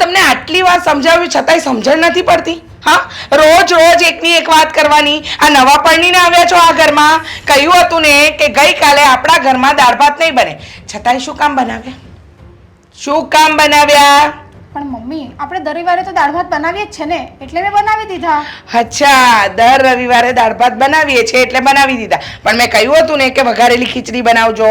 તમને આટલી વાર સમજાવ્યું છતાંય સમજણ નથી પડતી. હા? રોજ રોજ એકની એક વાત કરવાની. આ નવા પરણીને આવ્યા છો આ ઘરમાં. કહ્યું હતું ને કે ગઈકાલે આપણા ઘરમાં દાળ ભાત નહીં બને. છતાંય શું કામ બનાવ્યા? શું કામ બનાવ્યા? પણ મમ્મી આપણે દર રવિવારે તો દાળ ભાત બનાવીએ જ છે ને. એટલે મેં બનાવી દીધા. અચ્છા દર રવિવારે દાળ ભાત બનાવીએ છીએ એટલે બનાવી દીધા. પણ મેં કહ્યું હતું ને કે વઘારેલી ખીચડી બનાવજો.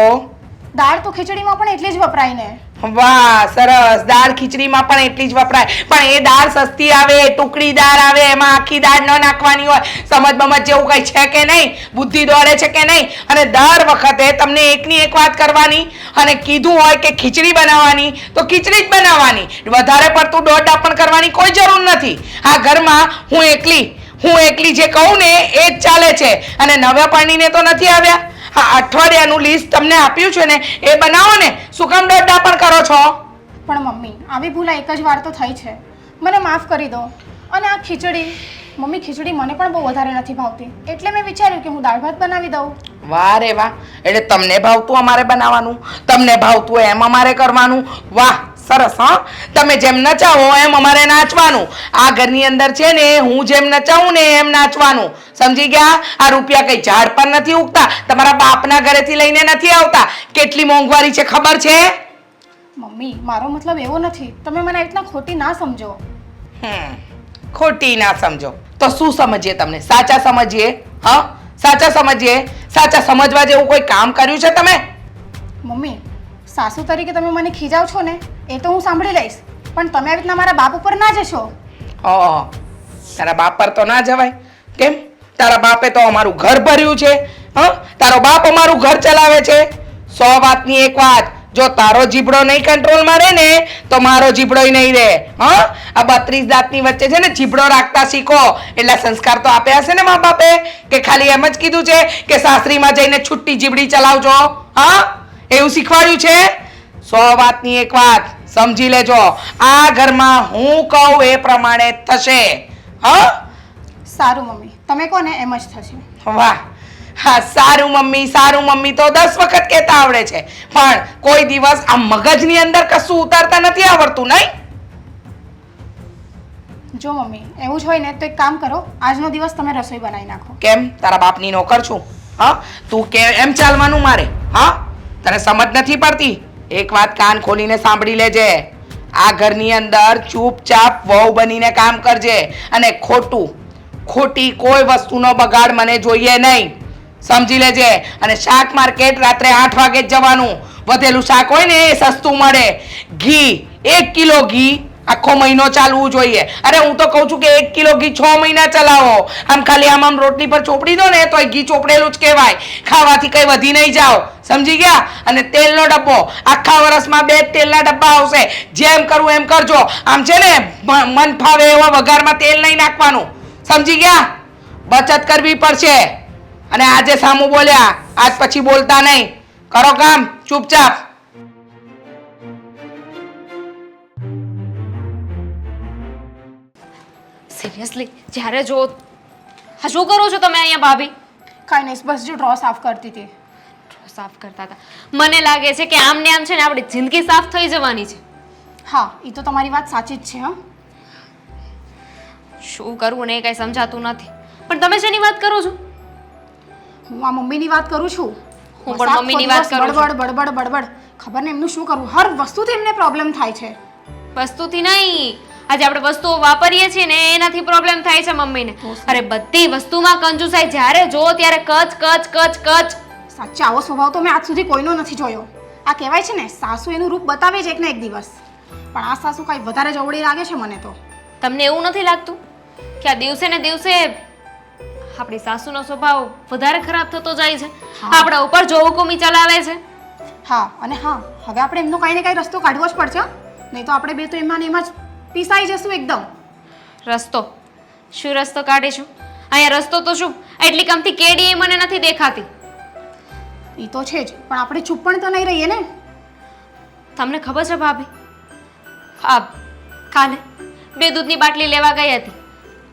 દાળ તો ખીચડીમાં પણ એટલી જ વપરાય ને. વાહ, સરસ. દાળ ખીચડીમાં પણ એટલી જ વપરાય. પણ એ દાળ સસ્તી આવે, ટુકડી દાળ આવે, એમાં આખી દાળ ન નાખવાની હોય સમજ બમજ જેવું કઈ છે કે નહીં, બુદ્ધિ દોડે છે કે નહીં, અને દર વખતે તમને એકની એક વાત કરવાની અને કીધું હોય કે ખીચડી બનાવવાની, તો ખીચડી જ બનાવવાની. વધારે પડતું દોડ પણ કરવાની કોઈ જરૂર નથી. આ ઘરમાં હું એકલી હું એકલી જે કહું ને, એ જ ચાલે છે. અને નવ્યા પાણીને તો નથી આવ્યા. હા અઠવાડિયાનું લિસ્ટ તમને આપ્યું છે ને એ બનાવો ને. શું કામ દોડા પણ કરો છો. પણ મમ્મી આવી ભૂલ એક જ વાર તો થઈ છે. મને માફ કરી દો. અને આ ખીચડી મમ્મી ખીચડી મને પણ બહુ વધારે નથી ભાવતી. એટલે મેં વિચાર્યું કે હું દાળ ભાત બનાવી દઉં. વાહ રે વાહ. એટલે તમને ભાવતું અમારે બનાવવાનું તમને ભાવતું એમ અમારે કરવાનું. વાહ. સરસ હા? તમે જેમ નચાવો એમ અમારે નાચવાનું. આ ઘરની અંદર છે ને હું જેમ નચાવું ને એમ નાચવાનું. સમજી ગયા? આ રૂપિયા કઈ ઝાડ પર નથી ઉગતા? તમારા બાપના ઘરેથી લઈને નથી આવતા? કેટલી મોંઘવારી છે ખબર છે? મમ્મી મારો મતલબ એવો નથી. તમે મને એટલા ખોટી ના સમજો. હમ, ખોટી ના સમજો. તો શું સમજીએ તમને? સાચા સમજીએ? હા? સાચા સમજીએ? સાચા સમજવા જેવું કોઈ કામ કર્યું છે તમે? મમ્મી સાસુ તરીકે તમે મને ખીજાવ છો ને? એ તો હું સાંભળી લઈશ. પણ તમે આવી રીતના મારા બાપ ઉપર ના જશો? ઓહ તારા બાપ પર તો ના જવાય. કેમ? તારા બાપે તો અમારું ઘર ભર્યું છે. હા? તારો બાપ અમારું ઘર ચલાવે છે. સો વાતની એક વાત. જો તારો જીબડો નહીં કંટ્રોલમાં રહે ને, તો મારો જીબડોય નહીં રહે. હા? આ બત્રીસ દાંતની વચ્ચે છે ને જીબડો રાખતા શીખો. એટલા સંસ્કાર તો આપ્યા હશે ને મા બાપે, કે ખાલી એમ જ કીધું છે કે સાસરીમાં જઈને છુટ્ટી જીબડી ચલાવજો. હા? એવું શીખવાડ્યું છે? સો વાતની એક વાત. સમજી લેજો. આ ઘરમાં હું કહું એ પ્રમાણે થશે. હા? સારું મમ્મી. તમે કહો ને એમ જ થશે. વાહ. હા સારું મમ્મી સારું મમ્મી તો દસ વખત કહેતા આવડે છે. પણ કોઈ દિવસ આ મગજની અંદર કશું ઉતારતા નથી આવડતું નહીં? જો મમ્મી એવું જ હોય ને તો એક કામ કરો. આજનો દિવસ તમે રસોઈ બનાવી નાખો. કેમ? તારા બાપની નોકર છું. હા? તું કે એમ ચાલવાનું મારે. હા? તને સમજ નથી પડતી? એક વાત કાન ખોલીને સાંભળી લેજે. આ ઘરની અંદર ચૂપચાપ વહુ બનીને કામ કરજે અને ખોટું, ખોટી કોઈ વસ્તુનો બગાડ મને જોઈએ નહીં. સમજી લેજે. અને શાક માર્કેટ રાત્રે આઠ વાગે જ જવાનું. વધેલું શાક હોય ને એ સસ્તું મળે. ઘી, એક કિલો ઘી આખો મહિનો ચાલવું જોઈએ. અરે હું તો કહું છું કે એક કિલો ઘી છ મહિના ચલાવો. આમ ખાલી આમ આમ રોટલી પર ચોપડી દો ને તો ઘી ચોપડેલું જ કહેવાય. ખાવાથી કઈ વધી નહીં જાઓ. સમજી ગયા? અને તેલનો ડબ્બો. આખા વર્ષમાં બે તેલના ડબ્બા આવશે. જેમ કરવું એમ કરજો. આમ છે ને મન ફાવે એવા વઘારમાં તેલ નહીં નાખવાનું. સમજી ગયા? બચત કરવી પડશે. અને આજે સામું બોલ્યા. આજ પછી બોલતા નહીં. કરો કામ. ચૂપચાપ. સિરિયસલી જ્યારે જો હા શું કરો છો તમે અહીંયા ભાભી? કાંઈ નહીં બસ જો ડ્રો સાફ કરતી હતી. ડ્રો સાફ કરતા હતા. મને લાગે છે કે આમ ને આમ છે ને આપણી જિંદગી સાફ થઈ જવાની છે. હા એ તો તમારી વાત સાચી જ છે હા. શું કરવું ને એ કાંઈ સમજાતું નથી. પણ તમે શેની વાત કરો છો? હું આ મમ્મીની વાત કરું છું. હું પણ મમ્મીની વાત કરું છું. બડબડ બડબડ બડબડ. ખબર ને એમનું શું કરવું હર વસ્તુથી એમને પ્રોબ્લેમ થાય છે. વસ્તુથી નહીં આજે આપણે વસ્તુઓ વાપરીએ છીએ ને એનાથી પ્રોબ્લેમ થાય છે મમ્મીને. અરે બધી વસ્તુમાં કંજુસાઈ. જ્યારે જો ત્યારે કચ કચ કચ કચ. સાચા આવો સ્વભાવ તો મેં આજ સુધી કોઈનો નથી જોયો. આ કહેવાય છે ને સાસુ એનું રૂપ બતાવે છે એક ને એક દિવસ. પણ આ સાસુ કાંઈ વધારે જવડી લાગે છે મને તો. તમને એવું નથી લાગતું કે આ દિવસે ને દિવસે આપણી સાસુનો સ્વભાવ વધારે ખરાબ થતો જાય છે. આપણા ઉપર જો હુકુમી ચલાવે છે? હા અને હા હવે આપણે એમનો કાંઈ ને કાંઈ રસ્તો કાઢવો જ પડશે નહીં તો આપણે બે તો એમાં ને એમાં જ પીસાઈ જશું એકદમ. રસ્તો. શું રસ્તો કાઢીશું અહીંયા રસ્તો તો શું? એટલી કમથી કેડી એ મને નથી દેખાતી. એ તો છે જ પણ આપણે ચૂપ પણ તો નહીં રહીએ ને. તમને ખબર છે ભાભી? આ કાલે બે દૂધની બાટલી લેવા ગઈ હતી.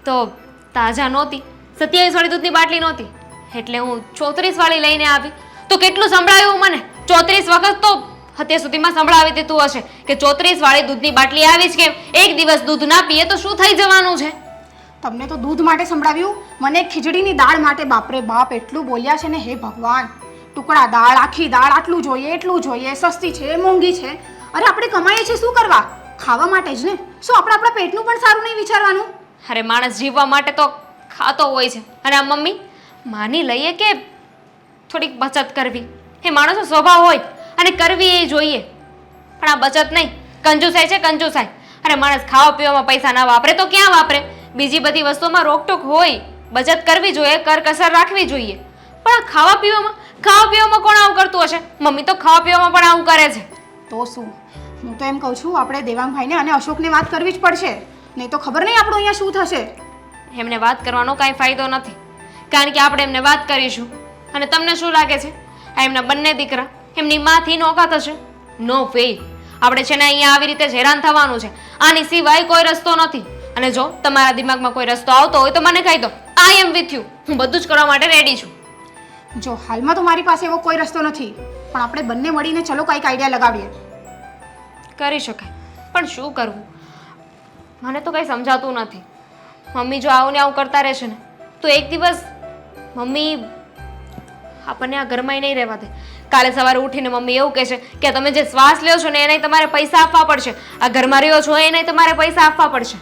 તો તાજા નહોતી સત્યાવીસ વાળી દૂધની બાટલી નહોતી. એટલે હું ચોત્રીસ વાળી લઈને આવી. તો કેટલું સંભળાયું મને? ચોત્રીસ વખત તો અત્યાર સુધીમાં સંભળાવી દીધું હશે કે ચોત્રીસ વાળી દૂધની બાટલી આવી જ કેમ? એક દિવસ દૂધ ના પીએ તો શું થઈ જવાનું છે? તમને તો દૂધ માટે સંભળાવ્યું? મને ખીચડીની દાળ માટે બાપરે બાપ એટલું બોલ્યા છે ને હે ભગવાન ટુકડા દાળ આખી દાળ આટલું જોઈએ એટલું જોઈએ સસ્તી છે મોંઘી છે. અરે આપણે કમાઈએ છીએ શું કરવા? ખાવા માટે જ ને. શું આપણે આપણા પેટનું પણ સારું નહીં વિચારવાનું? અરે માણસ જીવવા માટે તો ખાતો હોય છે. અને આ મમ્મી માની લઈએ કે થોડીક બચત કરવી. એ માણસનો સ્વભાવ હોય. અને કરવી એ જોઈએ. પણ આ બચત નહીં. કંજુસાઈ છે કંજુસાઈ અને માણસ ખાવા પીવામાં પૈસા ના વાપરે તો ક્યાં વાપરે? બીજી બધી વસ્તુમાં રોકટોક હોય. બચત કરવી જોઈએ કરકસર રાખવી જોઈએ. પણ આ ખાવા પીવામાં ખાવા પીવામાં કોણ આવું કરતું હશે? મમ્મી તો ખાવા પીવામાં પણ આવું કરે છે. તો શું? હું તો એમ કહું છું આપણે દેવાંગભાઈને અને અશોકને વાત કરવી જ પડશે. નહીં તો ખબર નહીં આપણું અહીંયા શું થશે. એમને વાત કરવાનો કાંઈ ફાયદો નથી. કારણ કે આપણે એમને વાત કરીશું. અને તમને શું લાગે છે? આ એમના બંને દીકરા એમની માથી નોકા થશે નો વે આપણે છે ને અહીંયા આવી રીતે જ હેરાન થવાનું છે. આની સિવાય કોઈ રસ્તો નથી. અને જો તમારા દિમાગમાં કોઈ રસ્તો આવતો હોય તો મને કહી દો. આઈ એમ વિથ યુ હું બધું જ કરવા માટે રેડી છું. જો હાલમાં તો મારી પાસે એવો કોઈ રસ્તો નથી. પણ આપણે બંને મળીને ચલો કંઈક આઈડિયા લગાવીએ. કરી શકાય. પણ શું કરવું? મને તો કંઈ સમજાતું નથી. મમ્મી જો આવું ને આવું કરતા રહેશે ને તો એક દિવસ મમ્મી આપણને આ ઘરમાં નહીં રહેવા દે. કાલે સવારે ઉઠીને મમ્મી એવું કહે છે કે તમે જે શ્વાસ લ્યો છો ને એને તમારે પૈસા આપવા પડશે. આ ઘરમાં રહ્યો છો એને તમારે પૈસા આપવા પડશે.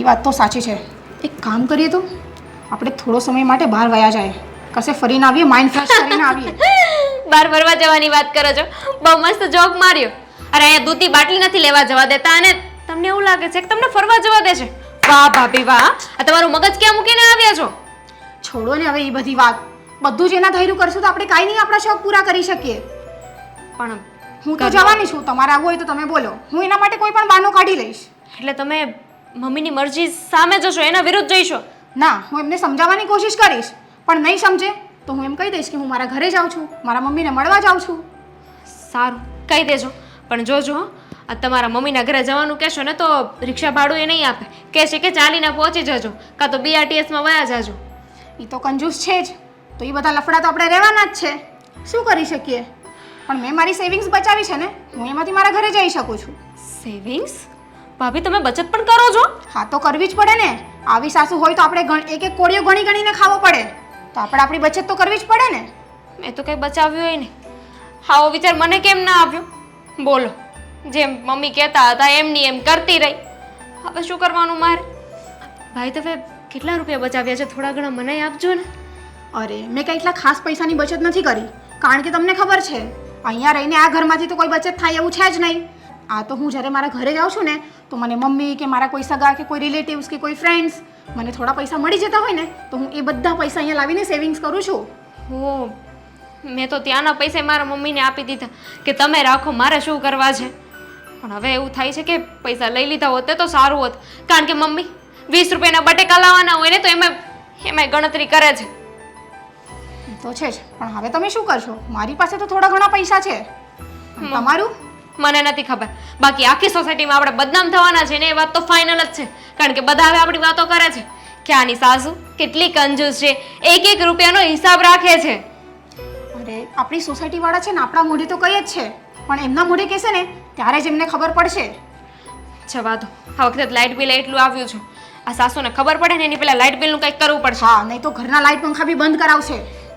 એ વાત તો સાચી છે. એક કામ કરીએ તો આપણે થોડો સમય માટે બહાર વયા જાય. કશે ફરીને આવીએ માઇન્ડ ફ્રેશ કરીને આવીએ. બહાર ફરવા જવાની વાત કરો છો? બહુ મસ્ત જોક માર્યો. અરે અહીંયા દૂધની બાટલી નથી લેવા જવા દેતા અને તમને એવું લાગે છે કે તમને ફરવા જવા દે છે. વાહ ભાભી વાહ. આ તમારું મગજ ક્યાં મૂકીને આવ્યા છો? છોડો ને હવે એ બધી વાત. બધું જ એના ધૈર્યું કરશું તો આપણે કાંઈ નહીં આપણા શોખ પૂરા કરી શકીએ. પણ હું તો જવાની છું તમારે આવવું હોય તો તમે બોલો. હું એના માટે કોઈ પણ બાનો કાઢી લઈશ. એટલે તમે મમ્મીની મરજી સામે જશો એના વિરુદ્ધ જઈશો. ના હું એમને સમજાવવાની કોશિશ કરીશ પણ નહીં સમજે તો હું એમ કહી દઈશ કે હું મારા ઘરે જાઉં છું મારા મમ્મીને મળવા જાઉં છું. સારું કહી દેજો. પણ જોજો આ તમારા મમ્મીના ઘરે જવાનું કહેશો ને તો રિક્ષા ભાડું એ નહીં આપે. કહેશે કે ચાલીને પહોંચી જજો કાં તો બીઆરટીએસમાં વયા જાજો. એ તો કંજૂસ છે જ. તો એ બધા લફડા તો આપણે રહેવાના જ છે. શું કરી શકીએ? પણ મેં મારી સેવિંગ્સ બચાવી છે ને હું એમાંથી મારા ઘરે જઈ શકું છું. સેવિંગ્સ? ભાભી તમે બચત પણ કરો છો? હા તો કરવી જ પડે ને. આવી સાસુ હોય તો આપણે એક એક કોળીઓ ગણી ગણીને ખાવો પડે. તો આપણે આપણી બચત તો કરવી જ પડે ને. મેં તો કંઈ બચાવ્યું હોય ને હાવો વિચાર મને કેમ ના આવ્યો? બોલો. જેમ મમ્મી કહેતા હતા એમની એમ કરતી રહી. હવે શું કરવાનું મારે? ભાઈ તમે કેટલા રૂપિયા બચાવ્યા છે? થોડા ઘણા મને આપજો ને. અરે, મેં કંઈ એટલા ખાસ પૈસાની બચત નથી કરી. કારણ કે તમને ખબર છે, અહીંયા રહીને આ ઘરમાંથી તો કોઈ બચત થાય એવું છે જ નહીં. આ તો હું જ્યારે મારા ઘરે જાઉં છું ને, તો મને મમ્મી કે મારા કોઈ સગા કે કોઈ રિલેટિવ્સ કે કોઈ ફ્રેન્ડ્સ મને થોડા પૈસા મળી જતા હોય ને, તો હું એ બધા પૈસા અહીંયા લાવીને સેવિંગ્સ કરું છું. હો, મેં તો ત્યાંના પૈસા મારા મમ્મીને આપી દીધા કે તમે રાખો, મારે શું કરવા છે? પણ હવે એવું થાય છે કે પૈસા લઈ લીધા હોત તો સારું હોત. કારણ કે મમ્મી, વીસ રૂપિયાના બટેકા લાવવાના હોય ને તો એમાં એમાં ગણતરી કરે છે. તો છે જ. પણ હવે તમે શું કરશો? મારી પાસે તો થોડા ઘણા પૈસા છે. પણ તમારું? મને નથી ખબર. બાકી આખી સોસાયટીમાં આપણે બદનામ થવાના છે ને એ વાત તો ફાઇનલ જ છે. કારણ કે બધા હવે આપણી વાતો કરે છે. કે આની સાસુ કેટલી કંજૂસ છે. એક એક રૂપિયાનો હિસાબ રાખે છે. અરે આપણી સોસાયટી વાળા છે ને આપણા મોઢે તો કહે જ છે. પણ એમના મોઢે કહેશે ને ત્યારે જ એમને ખબર પડશે. જવા દો આ વખતે લાઇટ બિલ એટલું આવ્યું છે. આ સાસુને ખબર પડે ને એની પહેલાં લાઇટ બિલનું કંઈક કરવું પડશે. હા નહીં તો ઘરના લાઇટ પંખા બી બંધ કરાવશે.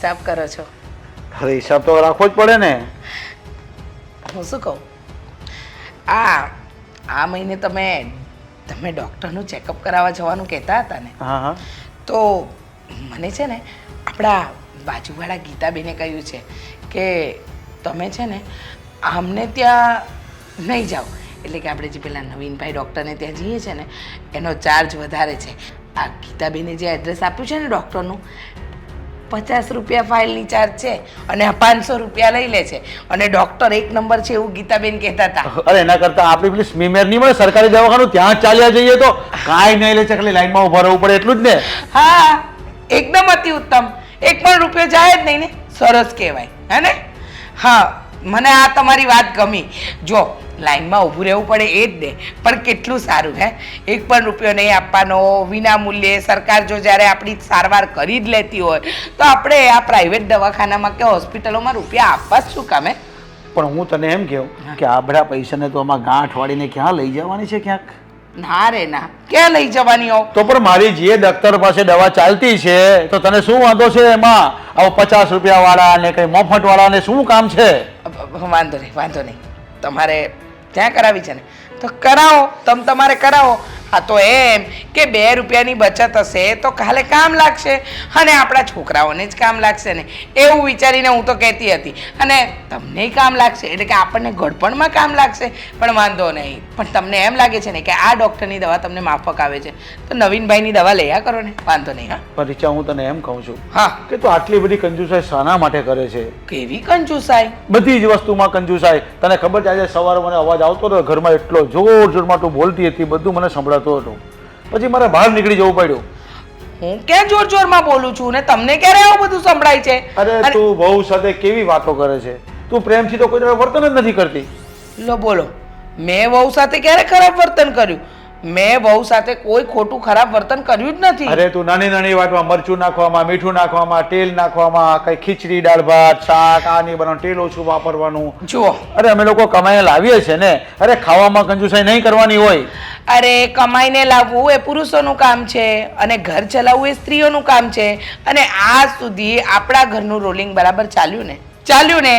હિસાબ કરો છો? અરે હિસાબ તો રાખવો જ પડે ને. હું શું કહું? આ આ મહિને તમે તમે ડૉક્ટરનું ચેકઅપ કરાવવા જવાનું કહેતા હતા ને. હા હા. તો મને છે ને આપણા બાજુવાળા ગીતાબેને કહ્યું છે કે તમે છે ને આમને ત્યાં નહીં જાઓ. એટલે કે આપણે જે પેલા નવીનભાઈ ડૉક્ટરને ત્યાં જઈએ છે ને એનો ચાર્જ વધારે છે. આ ગીતાબેને જે એડ્રેસ આપ્યું છે ને ડૉક્ટરનું પચાસ રૂપિયા ફાઇલની ચાર્જ છે અને આ પાંચસો રૂપિયા લઈ લે છે. અને ડૉક્ટર એક નંબર છે એવું ગીતાબેન કહેતા હતા. અરે એના કરતા આપણી પેલી સ્મીમેર નહીં મળે સરકારી દવાખાનું ત્યાં ચાલ્યા જઈએ તો કાંઈ નહીં લે છે ખાલી લાઈનમાં ઊભા રહેવું પડે એટલું જ ને? હા એકદમ અતિ ઉત્તમ. એક પણ રૂપિયો જાય જ નહીં ને. સરસ કહેવાય. હે ને? હા મને આ તમારી વાત ગમી. જો લાઈનમાં ઊભું રહેવું પડે એ જ ને. પણ કેટલું સારું હે? એક પણ રૂપિયો નહીં આપવાનો વિના મૂલ્યે સરકાર જો જ્યારે આપણી સારવાર કરી જ લેતી હોય તો આપણે આ પ્રાઇવેટ દવાખાનામાં કે હોસ્પિટલોમાં રૂપિયા આપવા જ શું કામે પણ હું તને એમ કહું કે આ પૈસાને તો આમાં ગાંઠ વાળીને ક્યાં લઈ જવાની છે ક્યાંક? ના રે ના. ક્યાં લઈ જવાની હો તો પણ મારી જે ડોક્ટર પાસે દવા ચાલતી છે તો તને શું વાંધો છે એમાં? આવો પચાસ રૂપિયા વાળા ને કઈ મફત વાળા ને શું કામ છે? વાંધો નહીં વાંધો નહીં. તમારે ત્યાં કરાવી છે ને. તો કરાવો તમે તમારે કરાવો. હા તો એમ કે બે રૂપિયાની બચત હશે તો કાલે કામ લાગશે. અને આપણા છોકરાઓને જ કામ લાગશે ને. એવું વિચારીને હું તો કહેતી હતી. અને તમને કામ લાગશે એટલે કે આપણને ગળપણમાં કામ લાગશે. પણ વાંધો નહીં. પણ તમને એમ લાગે છે ને કે આ ડૉક્ટરની દવા તમને માફક આવે છે. તો નવીનભાઈની દવા લઈ કરો ને. વાંધો નહીં હા. પણ હું તને એમ કહું છું હા. કે તું આટલી બધી કંજુસાઈ શાના માટે કરે છે? કેવી કંજુસાઈ? બધી જ વસ્તુમાં કંજુસાઈ. તને ખબર છે આજે સવારે મને અવાજ આવતો હતો ઘરમાં એટલો જોર જોરમાં તું બોલતી હતી બધું મને સંભળાતું હતો. પછી મારે બહાર નીકળી જવું પડ્યું. હું ક્યાં જોર જોરમાં બોલું છું ને તમને ક્યારે આવું બધું સંભળાય છે? અરે તું બહુ સાથે કેવી વાતો કરે છે? તું પ્રેમથી તો કોઈ વર્તન જ નથી કરતી. લો બોલો મેં વહુ સાથે ક્યારે ખરાબ વર્તન કર્યું? મેં બહુ સાથે કોઈ ખોટું ખરાબ વર્તન કર્યું જ નથી. અરે તું નાની નાની વાતમાં મરચું નાખવામાં મીઠું નાખવામાં તેલ નાખવામાં કઈ ખીચડી દાળ ભાત શાક આ નહીં બનાવવાનું તેલ ઓછું વાપરવાનું. જુઓ. અરે અમે લોકો કમાઈને લાવીએ છે ને. અરે ખાવામાં કંજુસાઈ નહીં કરવાની હોય. અરે કમાઈને લાવવું એ પુરુષોનું કામ છે અને ઘર ચલાવવું એ સ્ત્રીઓનું કામ છે. અને આજ સુધી આપણા ઘરનું રોલિંગ બરાબર ચાલ્યું ને. ચાલ્યું ને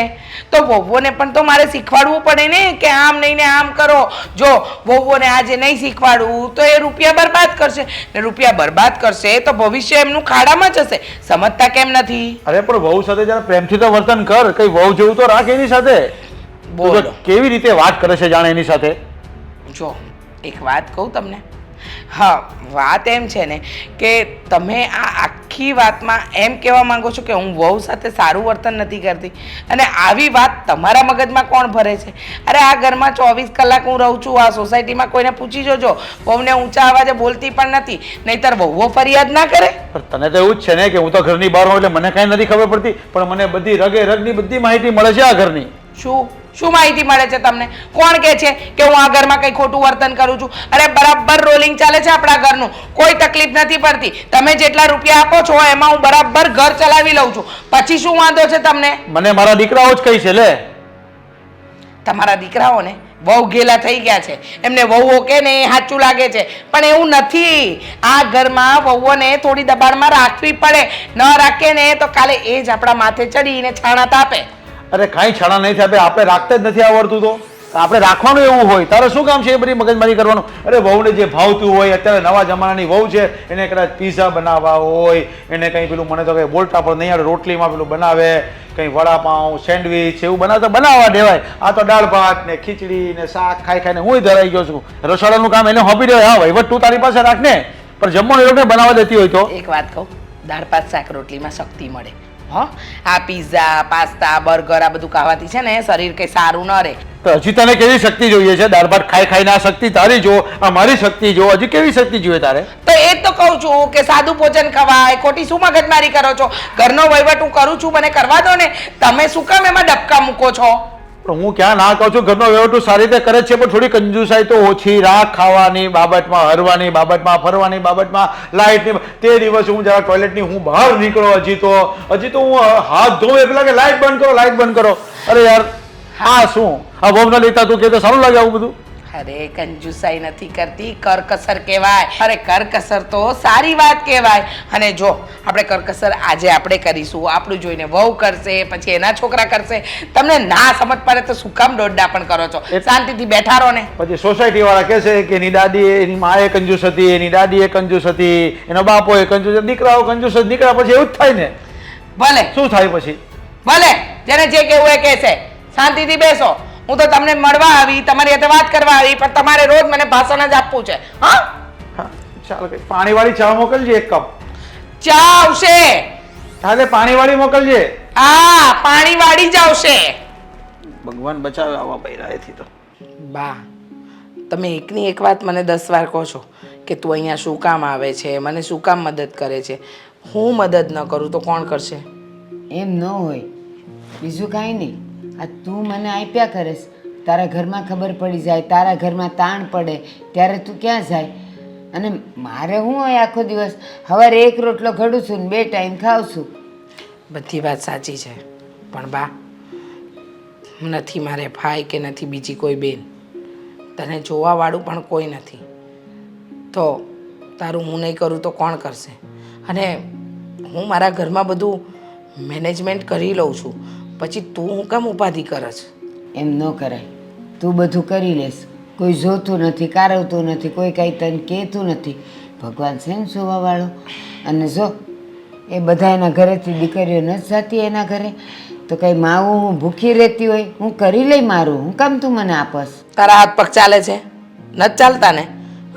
તો વહુઓને પણ તો મારે શીખવાડવું પડે ને કે આમ નહીં ને આમ કરો. જો વહુઓને આજે નહીં શીખવાડવું તો એ રૂપિયા બરબાદ કરશે. ને રૂપિયા બરબાદ કરશે તો ભવિષ્ય એમનું ખાડામાં જશે સમજતા કેમ નથી? અરે પણ વહુ સાથે જરા પ્રેમથી તો વર્તન કર. કઈ વહુ જેવું તો રાખ એની સાથે. બોલો. કેવી રીતે વાત કરે છે જાણે એની સાથે? જો એક વાત કહું તમને. હા વાત એમ છે ને કે તમે આ આખી વાતમાં એમ કહેવા માંગો છો કે હું વહુ સાથે સારું વર્તન નથી કરતી. અને આવી વાત તમારા મગજમાં કોણ ભરે છે? અરે આ ઘરમાં ચોવીસ કલાક હું રહું છું આ સોસાયટીમાં કોઈને પૂછી જોજો. વહુને ઊંચા અવાજે બોલતી પણ નથી નહીતર વહુઓ ફરિયાદ ના કરે. પણ તને તો એવું જ છે ને કે હું તો ઘરની બહાર હોઉં એટલે મને કાંઈ નથી ખબર પડતી પણ મને બધી રગે રગની બધી માહિતી મળે છે આ ઘરની. શું? શું માહિતી મળે છે તમને? કોણ કહે છે કે હું આ ઘરમાં કંઈ ખોટું વર્તન કરું છું? અરે બરાબર રોલિંગ ચાલે છે આપણા ઘરનું. કોઈ તકલીફ નથી પડતી. તમે જેટલા રૂપિયા આપો છો એમાં હું બરાબર ઘર ચલાવી લઉં છું. પછી શું વાંધો છે તમને? મને મારા દીકરાઓ જ કહી છે લે. તમારા દીકરાઓને? વહુ ઘેલા થઈ ગયા છે. એમને વહુઓ કે ને એ સાચું લાગે છે. પણ એવું નથી. આ ઘરમાં વહુઓને થોડી દબાણમાં રાખવી પડે. ન રાખે ને તો કાલે એ જ આપણા માથે ચડીને છાણા તાપે. અરે કાંઈ છાણા નહીં થાય આપણે રાખતા જ નથી આવડતું તો. આપણે રાખવાનું એવું હોય, તારે શું કામ છે એ બધી મગજમારી કરવાનું? અરે વહુને જે ભાવતું હોય, અત્યારે નવા જમાનાની વહુ છે, એને કદાચ પીઝા બનાવવા હોય, એને કંઈ પેલું મને તો કંઈ બોલતા પણ નહીં આવડે રોટલીમાં પેલું બનાવે, કંઈ વડાપાઉં, સેન્ડવિચ એવું બનાવતા બનાવવા દેવાય. આ તો દાળ ભાત ને ખીચડી ને શાક, ખાઈ ખાઈને હું ધરાઈ ગયો છું. રસોડાનું કામ એને હોપી દે હા વહીવટ તું તારી પાસે રાખ ને. પણ જમવાનું એ લોકોને બનાવવા દેતી હોય તો. એક વાત કહું, દાળ, ભાત, શાક રોટલીમાં શક્તિ મળે. હો? આ પીઝા પાસ્તા બર્ગર આ બધું ખાવાથી છે ને શરીર કંઈ સારું ન રહે. તો હજી તને કેવી શક્તિ જોઈએ છે? દાળ ભાત ખાઈ ખાઈને આ શક્તિ તારી જો આ મારી શક્તિ જો હજી કેવી શક્તિ જોઈએ તારે? તો એ તો કહું છું કે સાદું ભોજન ખવાય ખોટી શું મગજમારી કરો છો? ઘરનો વહીવટ હું કરું છું મને કરવા દો ને. તમે શું કામ એમાં ડબકા મૂકો છો? પણ હું ક્યાં ના કહું છું? ઘરનો વ્યવહાર સારી રીતે કરે છે, પણ થોડી કંજુસાઈ તો ઓછી. રાખ ખાવાની બાબતમાં, હરવાની બાબતમાં, ફરવાની બાબતમાં, લાઇટની તે દિવસે હું જરા ટોયલેટની હું બહાર નીકળો હજી તો. હજી તો હું હાથ ધોઉં એ પેલા કે લાઇટ બંધ કરો, લાઇટ બંધ કરો. અરે યાર, આ શું? આ વહુ ના લેતા તું કે સારું લાગે આવું બધું? અરે કંજુસાઈ નથી કરતી કરકસર કહેવાય. અરે કરકસર તો સારી વાત કહેવાય. અને જો આપણે કરકસર આજે આપણે કરીશું. આપણું જોઈને વહુ કરશે પછી એના છોકરા કરશે. તમને ના સમજ પડે તો શું કામ દોડડા પણ કરો છો? શાંતિથી બેઠા રહો ને. પછી સોસાયટી વાળા કહે છે કે એની દાદી એની માએ કંજૂસ હતી એની દાદી એ કંજૂસ હતી એનો બાપો એ કંજૂસ. દીકરાઓ કંજૂસ દીકરા પછી એવું જ થાય ને. ભલે. શું થાય પછી? ભલે. જેને જે કહેવું એ કહેશે. શાંતિથી બેસો. હું તો તમને મળવા આવી તમારી સાથે વાત કરવા આવી પણ તમારે રોજ મને ભાષણ જ આપવું છે. હા? હા ચાલો કઈ પાણીવાળી ચા મોકલજે એક કપ. ચા આવશે. હાલે પાણીવાળી મોકલજે. હા પાણી વાળી જ આવશે. ભગવાન બચાવે આવા બૈરાએથી તો. બા તમે એકની એક વાત મને દસ વાર કહો છો કે તું અહીંયા શું કામ આવે છે મને શું કામ મદદ કરે છે? હું મદદ ન કરું તો કોણ કરશે? એમ ન હોય. બીજું કાંઈ નહીં. આ તું મને આપ્યા કરેશ. તારા ઘરમાં ખબર પડી જાય, તારા ઘરમાં તાણ પડે, ત્યારે તું ક્યાં જાય? અને મારે હું હોય આખો દિવસ? સવારે એક રોટલો ઘડું છું ને બે ટાઈમ ખાઉં છું. બધી વાત સાચી છે. પણ બા, નથી મારે ભાઈ કે નથી બીજી કોઈ બેન. તને જોવાવાળું પણ કોઈ નથી. તો તારું હું નહીં કરું તો કોણ કરશે? અને હું મારા ઘરમાં બધું મેનેજમેન્ટ કરી લઉં છું. પછી તું હું કેમ ઉપાધિ કરસ એમ ન કરાય. તું બધું કરી લેશ. કોઈ જોતું નથી કારવતું નથી કોઈ કાંઈ તને કહેતું નથી. ભગવાન છે ને જોવાવાળો અને જો એ બધા એના ઘરેથી દીકરીઓ નથી જતી એના ઘરે તો કંઈ માવું હું ભૂખી રહેતી હોય હું કરી લઈ મારું? હું કામ તું મને આપસ? તારા હાથ પગ ચાલે છે? નથી ચાલતા ને?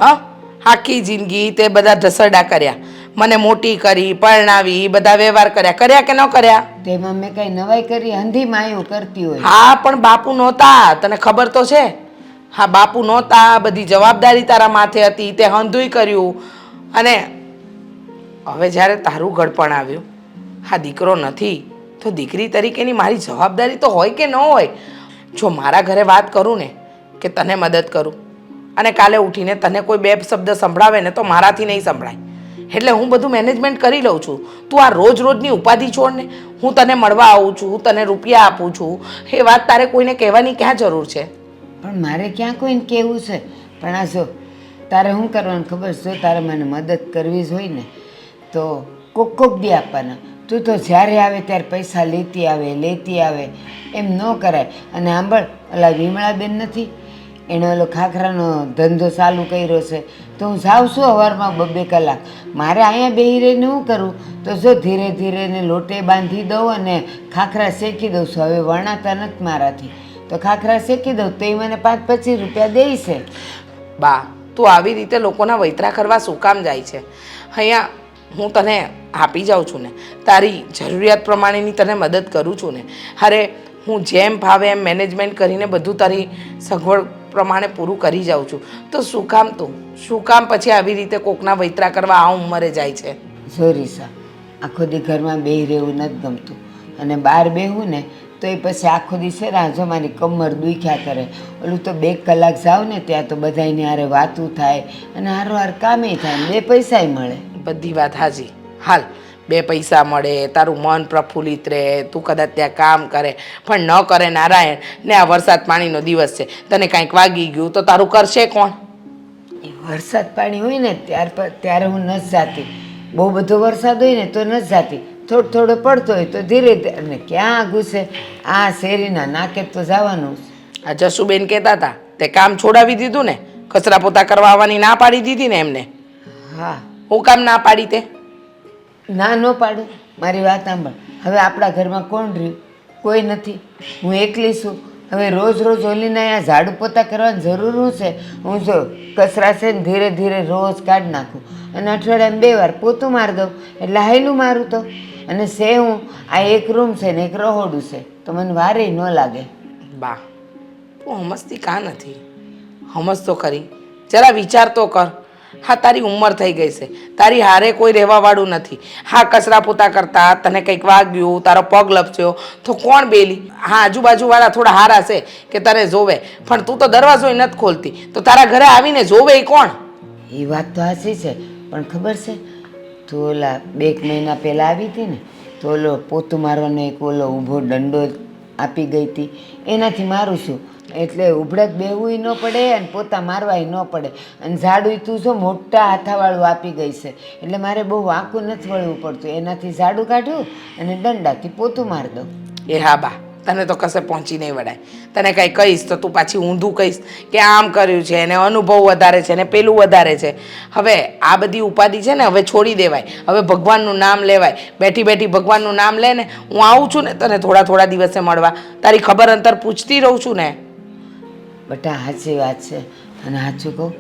હા? આખી જિંદગી તે બધા ઢસરડા કર્યા. મને મોટી કરી પરણાવી બધા વ્યવહાર કર્યા. કર્યા કે ન કર્યા? તેમાં મેં કઈ નવાઈ કરી અંધી માયું કરતી હોય. હા પણ બાપુ નહોતા. તને ખબર તો છે? હા બાપુ નહોતા. બધી જવાબદારી તારા માથે હતી. તે હંધુય કર્યું. અને હવે જ્યારે તારું ઘડપણ આવ્યું હા દીકરો નથી તો દીકરી તરીકેની મારી જવાબદારી તો હોય કે ન હોય? જો મારા ઘરે વાત કરું ને કે તને મદદ કરું અને કાલે ઉઠીને તને કોઈ બે શબ્દ સંભળાવે ને તો મારાથી નહીં સંભળાય. એટલે હું બધું મેનેજમેન્ટ કરી લઉં છું. તું આ રોજ રોજની ઉપાધિ છોડ ને હું તને મળવા આવું છું, હું તને રૂપિયા આપું છું. એ વાત તારે કોઈને કહેવાની ક્યાં જરૂર છે? પણ મારે ક્યાં કોઈને કહેવું છે? પણ આ જો, તારે શું કરવાનું ખબર છે? તારે મને મદદ કરવી જ હોય ને, તો કોક કોક દી આપવાના. તું તો જ્યારે આવે ત્યારે પૈસા લેતી આવે લેતી આવે. એમ ન કરાય. અને આંબળ ઓલા વિમળાબેન નથી? એણે ઓલો ખાખરાનો ધંધો ચાલુ કર્યો છે. તો હું જાઉં છું સવારમાં બે કલાક. મારે અહીંયા બેહી રહીને હું કરું? તો જો ધીરે ધીરે એને લોટે બાંધી દઉં અને ખાખરા શેકી દઉં છું. હવે વણાતા નથી મારાથી. તો ખાખરા શેકી દઉં તો એ મને પાંચ પચીસ રૂપિયા દે છે. બા, તું આવી રીતે લોકોના વૈતરા કરવા શું કામ જાય છે? અહીંયા હું તને આપી જાઉં છું ને. તારી જરૂરિયાત પ્રમાણેની તને મદદ કરું છું ને. અરે, હું જેમ ભાવે એમ મેનેજમેન્ટ કરીને બધું તારી સગવડ પ્રમાણે પૂરું કરી જાઉં છું. તો શું કામ તું? શું કામ પછી આવી રીતે કોકના વૈતરા કરવા આ ઉંમરે જાય છે? જો રીસા આખો દી ઘરમાં બે રહેવું નથી ગમતું. અને બહાર બેહું ને તો એ પછી આખો દિવસે રાજો મારી કમર દુખ્યા કરે. ઓલું તો બે કલાક જાવ ને ત્યાં તો બધાને હારે વાતું થાય અને હારો હાર કામે થાય બે પૈસાય મળે. બધી વાત હાજી. હાલ બે પૈસા મળે તારું મન પ્રફુલ્લિત રહે તું કદાચ ત્યાં કામ કરે પણ ન કરે નારાયણ ને આ વરસાદ પાણીનો દિવસ છે. તને કાંઈક વાગી ગયું તો તારું કરશે કોણ? વરસાદ પાણી હોય ને ત્યાર ત્યારે હું નથી જાતી. બહુ બધો વરસાદ હોય ને તો નથી જાતી. થોડો થોડો પડતો હોય તો ધીરે ધીરે અને ક્યાં ઘૂસે? આ શેરીના નાકે તો જવાનું. આ જસુબેન કહેતા હતા તે કામ છોડાવી દીધું ને? કચરા પોતા કરવા આવવાની ના પાડી દીધી ને એમને? હા. હું કામ ના પાડી તે? ના, ન પાડું. મારી વાત સાંભળ. હવે આપણા ઘરમાં કોણ રહ્યું? કોઈ નથી. હું એકલી છું. હવે રોજ રોજ ઓલીને અહીંયા ઝાડુ પોતા કરવાની જરૂર છે? હું જો કચરા છે ને ધીરે ધીરે રોજ કાઢી નાખું. અને અઠવાડિયામાં બે વાર પોતું મારી દઉં. એટલે હાયલું મારું તો. અને સે હું, આ એક રૂમ છે ને એક રહોડું છે. તો મને વારે ન લાગે. બા, તું હમસતી કાં નથી? હમસ તો ખરી. જરા વિચાર તો કર. હા, તારી ઉંમર થઈ ગઈ છે. તારી હારે કોઈ રહેવાવાળું નથી. હા, કચરા પોતા કરતા, તને કંઈક વાગ્યું, તારો પગ લપસ્યો, તો કોણ બેલી? હા, આજુબાજુવાળા થોડા હારા છે કે તને જોવે. પણ તું તો દરવાજો નથી ખોલતી. તો તારા ઘરે આવીને જોવે એ કોણ? એ વાત તો હાસી છે, પણ ખબર છે? તું ઓલા બે એક મહિના પહેલાં આવી હતી ને, તો ઓલો પોતું મારવાનો એક ઓલો ઊભો દંડો આપી ગઈ હતી. એનાથી મારું છું એટલે ઉભડક બેહવું ન પડે અને પોતા મારવાય ન પડે. અને ઝાડું તું જો મોટા હાથાવાળું આપી ગઈ છે. એટલે મારે બહુ વાંકું નથી વળવું પડતું. એનાથી ઝાડું કાઢ્યું અને દંડાથી પોતું મારી દઉં. એ હા બા, તને તો કશે પહોંચી નહીં વળાય. તને કંઈ કહીશ તો તું પાછી ઊંધું કહીશ કે આમ કર્યું છે, એને અનુભવ વધારે છે ને પેલું વધારે છે. હવે આ બધી ઉપાધિ છે ને હવે છોડી દેવાય. હવે ભગવાનનું નામ લેવાય. બેઠી બેઠી ભગવાનનું નામ લે ને, હું આવું છું ને તને થોડા થોડા દિવસે મળવા. તારી ખબર અંતર પૂછતી રહું છું ને. બટા સાચી વાત છે. અને સાચું કહું,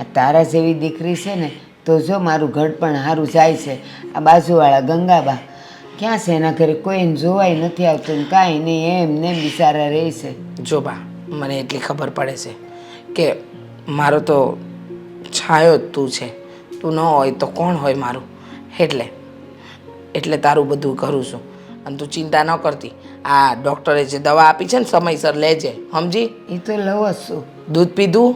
આ તારા જેવી દીકરી છે ને, તો જો મારું ઘર પણ સારું જાય છે. આ બાજુવાળા ગંગાબા, ક્યાં છે એના ઘરે? કોઈને જોવાય નથી આવતું કાંઈ નહીં, એમ ને બિચારા રહે છે. જો બા, મને એટલી ખબર પડે છે કે મારો તો છાયો જ તું છે. તું ન હોય તો કોણ હોય મારું? એટલે એટલે તારું બધું કરું છું. અને તું ચિંતા ન કરતી. આ ડૉક્ટરે જે દવા આપી છે ને સમયસર લેજે. સમજી? એ તો લવ જ છું. દૂધ પીધું?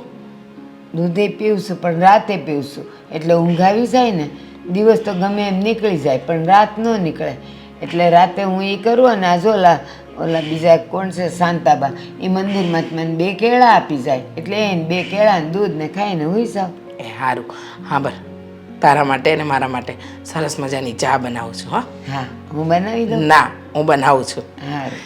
દૂધે પીવું છું પણ રાતે પીવું છું એટલે ઊંઘ આવી જાય ને દિવસ તો ગમે એમ નીકળી જાય પણ રાત ન નીકળે. એટલે રાતે હું એ કરું અને આજોલા ઓલા ઓલા બીજા કોણ છે શાંતાબા એ મંદિરમાં મને બે કેળા આપી જાય. એટલે એને બે કેળા ને દૂધ ને ખાઈને હુઈ જાવ એ સારું હા બર તારા માટે ને મારા માટે સરસ મજાની ચા બનાવું છું હા. હા હું બનાવી દઉં? ના હું બનાવું છું. સારું